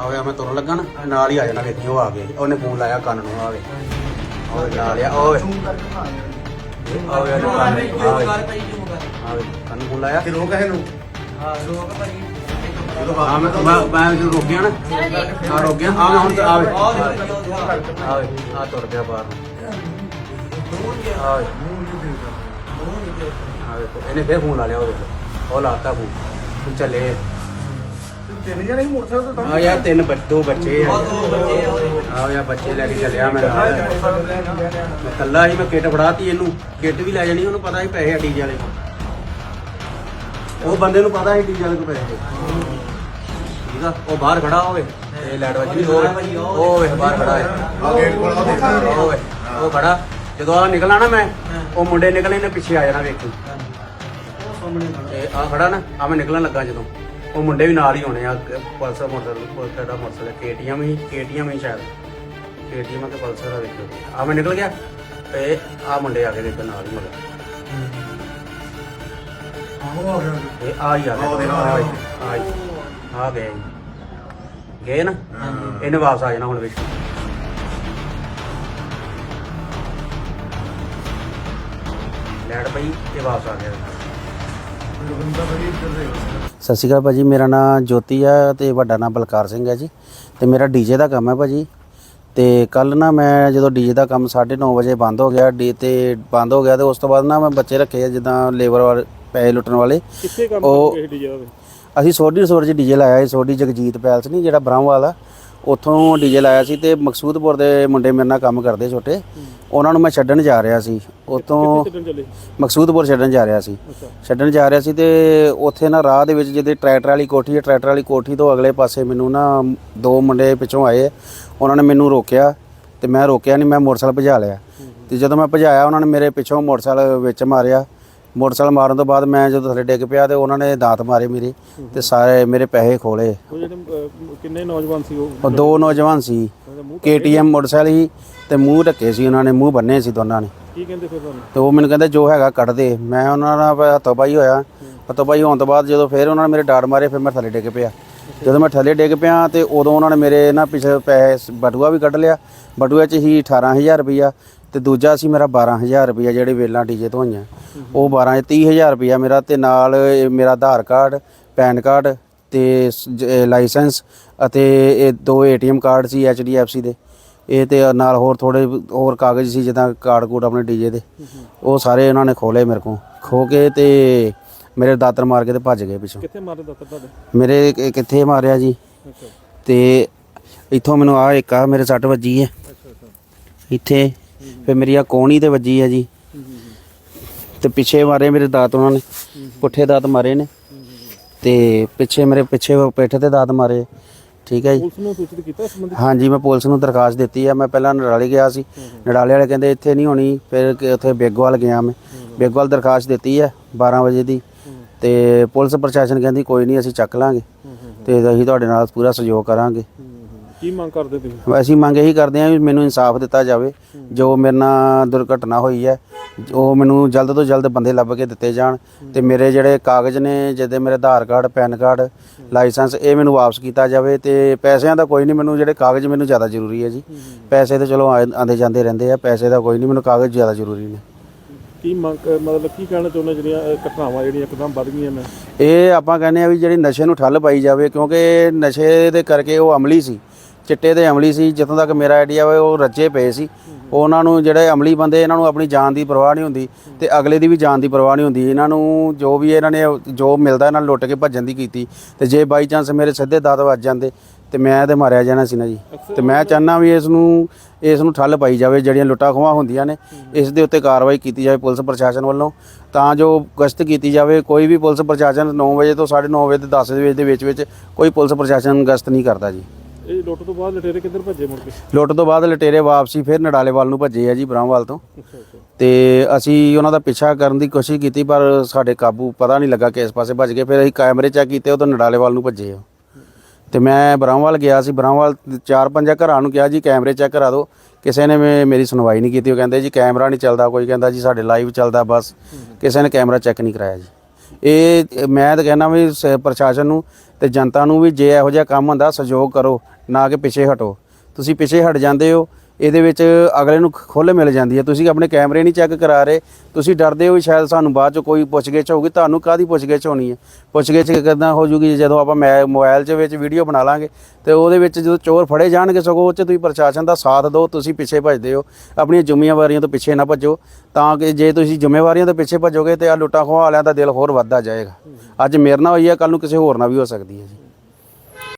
ਆਵੇ ਮੈਂ ਤੁਰਨ ਲੱਗਾ ਨਾ ਨਾਲ ਹੀ ਆ ਜਾਣਾ ਵੇਖੀ ਉਹ ਆ ਗਏ ਉਹਨੇ ਫੋਨ ਲਾਇਆ ਕੰਨ ਨੂੰ ਆਵੇ। ਆਵੇ ਨਾਲ ਆ ਓਏ ਆਵੇ ਆਵੇ। ਆਵੇ ਕੰਨ ਫੋਨ ਲਾਇਆ। ਕਿ ਰੋਕ ਹੈ ਨੂੰ? ਹਾਂ ਮੈਂ ਮੈਂ ਮੈਂ ਜਦੋਂ ਰੁਕ ਗਿਆ ਨਾ ਆ ਰੁਕ ਗਿਆ ਆ ਮੈਂ ਹੁਣ ਆਵੇ। ਆਵੇ ਆ ਤੁਰ ਗਿਆ ਬਾਹਰ ਨੂੰ। ਆਵੇ। ਆਵੇ ਇਹਨੇ ਫੇਰ ਫੋਨ ਲਾ ਲਿਆ ਉਹਦੇ ਕੋਲ। ਉਹ ਲਾਤਾ ਫੋਨ। ਚੱਲੇ। ਤਿੰਨ ਜਣੇ ਹੀ ਮੋਟਰਸਾਈਕਲ ਤੋਂ ਆ ਯਾਰ ਤਿੰਨ ਬੱਚੇ ਦੋ ਬੱਚੇ ਆ। ਆ। ਯਾਰ ਬੱਚੇ ਲੈ ਕੇ ਚੱਲਿਆ ਮੈਂ ਨਾਲ। ਮੈਂ ਕੱਲਾ ਹੀ ਮੈਂ ਕਿੱਟ ਫੜਾਤੀ ਇਹਨੂੰ। ਕਿੱਟ ਵੀ ਲੈ ਜਾਣੀ ਉਹਨੂੰ ਪਤਾ ਸੀ ਪੈਸੇ ਆ ਡੀਜੇ ਵਾਲੇ ਕੋਲ। ਉਹ ਬੰਦੇ ਨੂੰ ਪਤਾ ਸੀ ਡੀਜੇ ਵਾਲੇ ਕੋਲ ਪੈਸੇ ਠੀਕ ਆ ਉਹ ਬਾਹਰ ਖੜਾ ਹੋਵੇ ਇਹ ਲੈਟ ਵੱਜੀ ਹੋਵੇ ਉਹ ਵੇ ਬਾਹਰ ਖੜਾ ਹੈ ਆ ਗੇਟ ਕੋਲ ਆ ਦੇਖਾ ਉਹ ਵੇ ਉਹ ਖੜਾ। ਜਦੋਂ ਆ ਨਿਕਲਣਾ ਨਾ ਮੈਂ ਉਹ ਮੁੰਡੇ ਨਿਕਲੇ ਨੇ ਪਿੱਛੇ ਆ ਜਾਣਾ ਵੇਖੀ ਤੇ ਆ ਖੜਾ ਨਾ ਆ ਮੈਂ ਨਿਕਲਣ ਲੱਗਾ ਜਦੋਂ। ਉਹ ਮੁੰਡੇ ਵੀ ਨਾਲ ਹੀ ਹੋਣੇ ਆ ਪਲਸਰ ਮੋਟਰ ਪਲਸਰ ਦਾ ਮੋਟਰਸਾਈਕਲ ਕੇਟੀਐਮ ਹੀ ਕੇਟੀਐਮ ਹੀ ਸ਼ਾਇਦ। ਕੇਟੀਐਮ ਤੇ ਪਲਸਰ ਦਾ ਵੇਖੋ ਆ ਮੈਂ ਨਿਕਲ ਗਿਆ ਤੇ ਆ ਮੁੰਡੇ ਆ ਕੇ ਦੇਖੋ ਨਾਲ ਹੀ ਮਗਰ। ਆ ਆ ਗਏ ਆ ਆ ਹੀ, ਆ ਗਏ ਨਾ। ਇਹਨੇ ਵਾਪਸ ਆ ਜਾਣਾ ਹੁਣ ਵਿੱਚ। ਲੈਟ ਪਈ ਤੇ ਵਾਪਸ ਆ ਗਿਆ। ਸਤਿ ਸ਼੍ਰੀ ਅਕਾਲ ਭਾਜੀ ਮੇਰਾ ਨਾਮ ਜੋਤੀ ਆ ਤੇ ਵੱਡਾ ਨਾਮ ਬਲਕਾਰ ਸਿੰਘ ਹੈ ਜੀ। ਤੇ ਮੇਰਾ ਡੀਜੇ ਦਾ ਕੰਮ ਹੈ ਭਾਜੀ। ਤੇ ਕੱਲ ਨਾ ਮੈਂ ਜਦੋਂ ਡੀਜੇ ਦਾ ਕੰਮ 9:30 ਵਜੇ ਬੰਦ ਹੋ ਗਿਆ ਡੀ ਤੇ ਬੰਦ ਹੋ ਗਿਆ ਤੇ ਉਸ ਤੋਂ ਬਾਅਦ ਨਾ ਮੈਂ ਬੱਚੇ ਰੱਖੇ ਆ ਜਿੱਦਾਂ ਲੇਬਰ ਵਾਲੇ ਪੈਸੇ ਲੁੱਟਣ ਵਾਲੇ। ਕਿੱਥੇ ਕੰਮ ਉਹ- ਕਰਦੇ ਡੀਜੇ ਦਾ ਅਸੀਂ ਸੋਢੀ ਰਿਸੋਰਟ 'ਚ ਡੀਜੇ ਲਾਇਆ ਸੀ ਸੋਢੀ ਜਗਜੀਤ ਪੈਲਸ ਨਹੀਂ ਜਿਹੜਾ ਬ੍ਰਹਮਵਾਲ ਆ। ਉੱਥੋਂ ਡੀਜੇ ਲਾਇਆ ਸੀ ਤੇ ਮਕਸੂਦਪੁਰ ਦੇ ਮੁੰਡੇ ਮੇਰੇ ਨਾਲ ਕੰਮ ਕਰਦੇ ਛੋਟੇ। ਉਹਨਾਂ ਨੂੰ ਮੈਂ ਛੱਡਣ ਜਾ ਰਿਹਾ ਸੀ। ਚੱਲੇ? ਮਕਸੂਦਪੁਰ ਛੱਡਣ ਜਾ ਰਿਹਾ ਸੀ। ਛੱਡਣ ਜਾ ਰਿਹਾ ਸੀ ਤੇ ਉੱਥੇ ਨਾ ਰਾਹ ਦੇ ਵਿੱਚ ਜਿਹਦੇ ਟਰੈਕਟਰ ਵਾਲੀ ਕੋਠੀ ਹੈ ਟਰੈਕਟਰ ਵਾਲੀ ਕੋਠੀ ਤੋਂ ਅਗਲੇ ਪਾਸੇ ਮੈਨੂੰ ਨਾ ਦੋ ਮੁੰਡੇ ਪਿੱਛੋਂ ਆਏ। ਉਹਨਾਂ ਨੇ ਮੈਨੂੰ ਰੋਕਿਆ ਤੇ ਮੈਂ ਰੋਕਿਆ ਨਹੀਂ ਮੈਂ ਮੋਟਰਸਾਈਕਲ ਭਜਾ ਲਿਆ। ਤੇ ਜਦੋਂ ਮੈਂ ਭਜਾਇਆ ਉਹਨਾਂ ਨੇ ਮੇਰੇ ਪਿੱਛੋਂ ਮੋਟਰਸਾਈਕਲ ਵਿੱਚ ਮਾਰਿਆ। ਮੋਟਰਸਾਈਕਲ ਮਾਰਨ ਤੋਂ ਬਾਅਦ ਮੈਂ ਜਦੋਂ ਥੱਲੇ ਡਿੱਗ ਪਿਆ ਤੇ ਉਹਨਾਂ ਨੇ ਦਾਤ ਮਾਰੇ ਮੇਰੇ ਤੇ ਸਾਰੇ ਮੇਰੇ ਪੈਸੇ ਖੋਲੇ। ਉਹ ਜਿਹੜੇ ਅਹ, ਕਿੰਨੇ ਨੌਜਵਾਨ ਸੀ ਉਹ? ਉਹ ਦੋ ਨੌਜਵਾਨ ਸੀ। KTM ਮੋਟਰਸਾਈਕਲ ਸੀ ਤੇ ਮੂੰਹ ਢੱਕੇ ਸੀ ਉਹਨਾਂ ਨੇ ਮੂੰਹ ਬੰਨੇ ਸੀ ਦੋਨਾਂ ਨੇ। ਕੀ ਕਹਿੰਦੇ ਫਿਰ ਤੁਹਾਨੂੰ? ਤੇ ਉਹ ਮੈਨੂੰ ਕਹਿੰਦੇ ਜੋ ਹੈਗਾ ਕੱਢ ਦੇ। ਮੈਂ ਉਹਨਾਂ ਨਾਲ ਹੱਥੋਂ ਪਾਈ ਹੋਇਆ। ਹੱਥੋਂ ਪਾਈ ਹੋਣ ਤੋਂ ਬਾਅਦ ਜਦੋਂ ਫਿਰ ਉਹਨਾਂ ਨੇ ਮੇਰੇ ਡਾੜ ਮਾਰੇ ਫਿਰ ਮੈਂ ਥੱਲੇ ਡਿੱਗ ਪਿਆ। ਜਦੋਂ ਮੈਂ ਥੱਲੇ ਡਿੱਗ ਪਿਆ ਤੇ ਉਦੋਂ ਉਹਨਾਂ ਨੇ ਮੇਰੇ ਨਾ ਪਿਛੇ ਪੈਸੇ ਬਟੂਆ ਵੀ ਕੱਢ ਲਿਆ। ਬਟੂਏ 'ਚ ਹੀ 18000 ਰੁਪਈਆ। ਤੇ ਦੂਜਾ ਸੀ ਮੇਰਾ 12000 ਰੁਪਈਆ ਜਿਹੜੇ ਵੇਲਾਂ ਡੀਜੇ ਤੋਂ ਹੋਈਆਂ ਉਹ 12 30000 ਰੁਪਈਆ ਮੇਰਾ ਤੇ ਨਾਲ ਇਹ ਮੇਰਾ ਆਧਾਰ ਕਾਰਡ ਪੈਨ ਕਾਰਡ ਤੇ ਸ- ਜ- ਇਹ ਲਾਇਸੈਂਸ ਅਤੇ ਇਹ ਦੋ ਏਟੀਐਮ ਕਾਰਡ ਸੀ ਐਚਡੀਐਫਸੀ ਦੇ। ਇਹ ਤੇ ਨਾਲ ਹੋਰ ਥੋੜੇ ਹੋਰ ਕਾਗਜ਼ ਸੀ ਜਿੱਦਾਂ ਕਾਰਡ ਕੋਡ ਆਪਣੇ ਡੀਜੇ ਦੇ। ਉਹ ਸਾਰੇ ਉਹਨਾਂ ਨੇ ਖੋਲੇ ਮੇਰੇ ਕੋਲ। ਖੋ ਕੇ ਤੇ ਮੇਰੇ ਦਾਤਰ ਮਾਰ ਕੇ ਤੇ ਭੱਜ ਗਏ ਪਿੱਛੋਂ। ਕਿੱਥੇ ਮਾਰੇ ਦੱਤ ਤੁਹਾਡੇ? ਮੇਰੇ ਕਿ- ਕਿੱਥੇ ਮਾਰਿਆ ਜੀ? ਅੱਛਾ। ਤੇ ਇੱਥੋਂ ਮੈਨੂੰ ਆ ਇੱਕ ਆ ਮੇਰੇ ਸੱਟ ਵੱਜੀ ਹੈ। ਇੱਥੇ ਫਿਰ ਮੇਰੀ ਆ ਕੋਣੀ ਤੇ ਵੱਜੀ ਹੈ ਜੀ। ਤੇ ਪਿੱਛੇ ਮਾਰੇ ਮੇਰੇ ਦਾਤ ਉਹਨਾਂ ਨੇ ਪੁੱਠੇ ਦਾਤ ਮਾਰੇ ਨੇ। ਤੇ ਪਿੱਛੇ ਮੇਰੇ ਪਿੱਛੇ ਪਿੱਠ ਤੇ ਦਾਤ ਮਾਰੇ ਠੀਕ ਹੈ ਜੀ। ਪੁਲਿਸ ਨੂੰ ਸੂਚਿਤ ਕੀਤਾ ਇਸ ਸੰਬੰਧੀ? ਹਾਂਜੀ ਮੈਂ ਪੁਲਿਸ ਨੂੰ ਦਰਖਾਸਤ ਦਿੱਤੀ ਆ। ਮੈਂ ਪਹਿਲਾਂ ਨਡਾਲੇ ਗਿਆ ਸੀ। ਨਡਾਲੇ ਵਾਲੇ ਕਹਿੰਦੇ ਇੱਥੇ ਨਹੀਂ ਹੋਣੀ ਫਿਰ ਕਿ ਉੱਥੇ ਬੇਗਵਾਲ ਗਿਆ ਮੈਂ। ਬੇਗਵਾਲ ਦਰਖਾਸਤ ਦਿੱਤੀ ਹੈ 12 ਵਜੇ ਦੀ। ਤੇ ਪੁਲਿਸ ਪ੍ਰਸ਼ਾਸਨ ਕਹਿੰਦੀ ਕੋਈ ਨਹੀਂ ਅਸੀਂ ਚੱਕ ਲਾਂਗੇ। ਤੇ ਅਸੀਂ ਤੁਹਾਡੇ ਨਾਲ ਪੂਰਾ ਸਹਿਯੋਗ ਕਰਾਂਗੇ। ਕੀ ਮੰਗ ਕਰਦੇ ਤੁਸੀਂ? ਅਸੀਂ ਮੰਗ ਇਹੀ ਕਰਦੇ ਹਾਂ ਵੀ ਮੈਨੂੰ ਇਨਸਾਫ ਦਿੱਤਾ ਜਾਵੇ ਜੋ ਮੇਰੇ ਨਾਲ ਦੁਰਘਟਨਾ ਹੋਈ ਹੈ ਉਹ ਮੈਨੂੰ ਜਲਦ ਤੋਂ ਜਲਦ ਬੰਦੇ ਲੱਭ ਕੇ ਦਿੱਤੇ ਜਾਣ ਤੇ ਮੇਰੇ ਜਿਹੜੇ ਕਾਗਜ਼ ਨੇ ਜਿਹਦੇ ਮੇਰੇ Aadhaar card PAN card licence ਇਹ ਮੈਨੂੰ ਵਾਪਸ ਕੀਤਾ ਜਾਵੇ ਤੇ ਪੈਸਿਆਂ ਦਾ ਕੋਈ ਨਹੀਂ ਮੈਨੂੰ ਜਿਹੜੇ ਕਾਗਜ਼ ਮੈਨੂੰ ਜ਼ਿਆਦਾ ਜ਼ਰੂਰੀ ਹੈ ਜੀ। ਪੈਸੇ ਤਾਂ ਚਲੋ ਆਉਂਦੇ ਜਾਂਦੇ ਰਹਿੰਦੇ ਆ ਪੈਸੇ ਦਾ ਕੋਈ ਨਹੀਂ ਮੈਨੂੰ ਕਾਗਜ਼ ਜ਼ਿਆਦਾ ਜ਼ਰੂਰੀ ਨੇ। ਕੀ ਮੰਗ ਮਤਲਬ ਕੀ ਕਹਿਣਾ ਚਾਹੁੰਦੇ ਜਿਹੜੀਆਂ ਘਟਨਾਵਾਂ ਜਿਹੜੀਆਂ ਇੱਕਦਮ ਵੱਧ ਗਈਆਂ ਨੇ? ਇਹ ਆਪਾਂ ਕਹਿੰਦੇ ਆ ਵੀ ਜਿਹੜੀ ਨਸ਼ੇ ਨੂੰ ਠੱਲ ਪਾਈ ਜਾਵੇ ਕਿਉਂਕਿ ਨਸ਼ੇ ਦੇ ਕਰਕੇ ਉਹ ਅਮਲੀ ਸੀ। ਚਿੱਟੇ ਦੇ ਅਮਲੀ ਸੀ ਜਿੱਥੋਂ ਤੱਕ ਮੇਰਾ ਆਈਡੀਆ ਵਾ ਉਹ ਰੱਜੇ ਪਏ ਸੀ। ਉਹਨਾਂ ਨੂੰ ਜਿਹੜੇ ਅਮਲੀ ਬੰਦੇ ਇਹਨਾਂ ਨੂੰ ਆਪਣੀ ਜਾਨ ਦੀ ਪਰਵਾਹ ਨਹੀਂ ਹੁੰਦੀ ਤੇ ਅਗਲੇ ਦੀ ਵੀ ਜਾਨ ਦੀ ਪਰਵਾਹ ਨਹੀਂ ਹੁੰਦੀ। ਇਹਨਾਂ ਨੂੰ ਜੋ ਵੀ ਇਹਨਾਂ ਨੇ ਜੋ ਮਿਲਦਾ ਇਹਨਾਂ ਲੁੱਟ ਕੇ ਭੱਜਣ ਦੀ ਕੀਤੀ। ਤੇ ਜੇ ਬਾਈ ਚਾਂਸ ਮੇਰੇ ਸਿੱਧੇ ਦਾਤ ਵੱਜ ਜਾਂਦੇ ਤੇ ਮੈਂ ਤੇ ਮਾਰਿਆ ਜਾਣਾ ਸੀ ਨਾ ਜੀ। ਤੇ ਮੈਂ ਚਾਹੁੰਦਾ ਵੀ ਇਸ ਨੂੰ ਇਸ ਨੂੰ ਠੱਲ ਪਾਈ ਜਾਵੇ ਜਿਹੜੀਆਂ ਲੁੱਟਾਂ ਖੋਹਾਂ ਹੁੰਦੀਆਂ ਨੇ ਇਸ ਦੇ ਉੱਤੇ ਕਾਰਵਾਈ ਕੀਤੀ ਜਾਵੇ ਪੁਲਿਸ ਪ੍ਰਸ਼ਾਸਨ ਵੱਲੋਂ। ਤਾਂ ਜੋ ਗਸ਼ਤ ਕੀਤੀ ਜਾਵੇ ਕੋਈ ਵੀ ਪੁਲਿਸ ਪ੍ਰਸ਼ਾਸਨ 9 ਵਜੇ ਤੋਂ 9:30 ਵਜੇ ਤੇ 10 ਵਜੇ ਦੇ ਵਿੱਚ ਵਿੱਚ ਕੋਈ ਪੁਲਿਸ ਪ੍ਰਸ਼ਾਸਨ ਗਸ਼ਤ ਨਹੀਂ ਕਰਦਾ ਜੀ। ਇਹ ਲੁੱਟ ਤੋਂ ਬਾਅਦ ਲਟੇਰੇ ਕਿੱਧਰ ਭੱਜੇ ਮੁੜ ਕੇ? ਲੁੱਟ ਤੋਂ ਬਾਅਦ ਲਟੇਰੇ ਵਾਪਸੀ ਫਿਰ ਨਡਾਲੇ ਵੱਲ ਨੂੰ ਭੱਜੇ ਆ ਜੀ ਬ੍ਰਹਮਵਾਲ ਤੋਂ। ਤੇ ਅਸੀਂ ਉਹਨਾਂ ਦਾ ਪਿੱਛਾ ਕਰਨ ਦੀ ਕੋਸ਼ਿਸ਼ ਕੀਤੀ ਪਰ ਸਾਡੇ ਕਾਬੂ ਪਤਾ ਨਹੀਂ ਲੱਗਾ ਕਿਸ ਪਾਸੇ ਭੱਜ ਗਏ। ਫਿਰ ਅਸੀਂ ਕੈਮਰੇ ਚੈੱਕ ਕੀਤੇ ਉਹ ਤਾਂ ਨਡਾਲੇ ਵੱਲ ਨੂੰ ਭੱਜੇ ਆ। ਤੇ ਮੈਂ ਬ੍ਰਹਮਵਾਲ ਗਿਆ ਸੀ ਬ੍ਰਹਮਵਾਲ ਚਾਰ ਪੰਜਾਂ ਘਰਾਂ ਨੂੰ ਕਿਹਾ ਜੀ ਕੈਮਰੇ ਚੈੱਕ ਕਰਾ ਦਿਓ। ਕਿਸੇ ਨੇ ਮੇਰੀ ਸੁਣਵਾਈ ਨਹੀਂ ਕੀਤੀ ਉਹ ਕਹਿੰਦੇ ਜੀ ਕੈਮਰਾ ਨਹੀਂ ਚੱਲਦਾ ਕੋਈ ਕਹਿੰਦਾ ਜੀ ਸਾਡੇ ਲਾਈਵ ਚੱਲਦਾ ਬਸ। ਕਿਸੇ ਨੇ ਕੈਮਰਾ ਚੈੱਕ ਨਹੀਂ ਕਰਾਇਆ ਜੀ। ਇਹ ਮੈਂ ਤਾਂ ਕਹਿੰਦਾ ਵੀ ਸ- ਪ੍ਰਸ਼ਾਸਨ ਨੂੰ ਤੇ ਜਨਤਾ ਨੂੰ ਵੀ ਜੇ ਇਹੋ ਜਿਹਾ ਕੰਮ ਹੁੰਦਾ ਸਹਿਯੋਗ ਕਰੋ, ਨਾ ਕਿ ਪਿੱਛੇ ਹਟੋ। ਤੁਸੀਂ ਪਿੱਛੇ ਹਟ ਜਾਂਦੇ ਹੋ ਇਹਦੇ ਵਿੱਚ ਅਗਲੇ ਨੂੰ ਖੁੱਲ੍ਹ ਮਿਲ ਜਾਂਦੀ ਹੈ। ਤੁਸੀਂ ਆਪਣੇ ਕੈਮਰੇ ਨਹੀਂ ਚੈੱਕ ਕਰਾ ਰਹੇ। ਤੁਸੀਂ ਡਰਦੇ ਹੋ ਵੀ ਸ਼ਾਇਦ ਸਾਨੂੰ ਬਾਅਦ ਚ ਕੋਈ ਪੁੱਛਗਿੱਛ ਹੋਊਗੀ। ਤੁਹਾਨੂੰ ਕਾਦੀ ਪੁੱਛਗਿੱਛ ਹੋਣੀ ਹੈ? ਪੁੱਛਗਿੱਛ ਕਿੱਦਾਂ ਹੋ ਜੂਗੀ? ਜਦੋਂ ਆਪਾਂ ਮੈਂ ਮੋਬਾਈਲ 'ਚ ਵਿੱਚ ਵੀਡੀਓ ਬਣਾ ਲਾਂਗੇ, ਤੇ ਉਹਦੇ ਵਿੱਚ ਜਦੋਂ ਚੋਰ ਫੜੇ ਜਾਣਗੇ ਸਗੋਂ ਉਹ 'ਚ ਤੁਸੀਂ ਪ੍ਰਸ਼ਾਸਨ ਦਾ ਸਾਥ ਦਿਓ, ਤੁਸੀਂ ਪਿੱਛੇ ਭੱਜਦੇ ਹੋ। ਆਪਣੀਆਂ ਜ਼ਿੰਮੇਵਾਰੀਆਂ ਤੋਂ ਪਿੱਛੇ ਨਾ ਭੱਜੋ। ਤਾਂ ਕਿ ਜੇ ਤੁਸੀਂ ਜ਼ਿੰਮੇਵਾਰੀਆਂ ਤੋਂ ਪਿੱਛੇ ਭੱਜੋਗੇ ਤੇ ਆ ਲੁੱਟਾਂ ਖੋਹਾਂ ਵਾਲਿਆਂ ਦਾ ਦਿਲ ਹੋਰ ਵੱਧਦਾ ਜਾਏਗਾ। ਅੱਜ ਮੇਰੇ ਨਾਲ ਹੋਈ ਹੈ ਕੱਲ ਨੂੰ ਕਿਸੇ ਹੋਰ ਨਾਲ ਵੀ ਹੋ ਸਕਦੀ ਹੈ ਜੀ।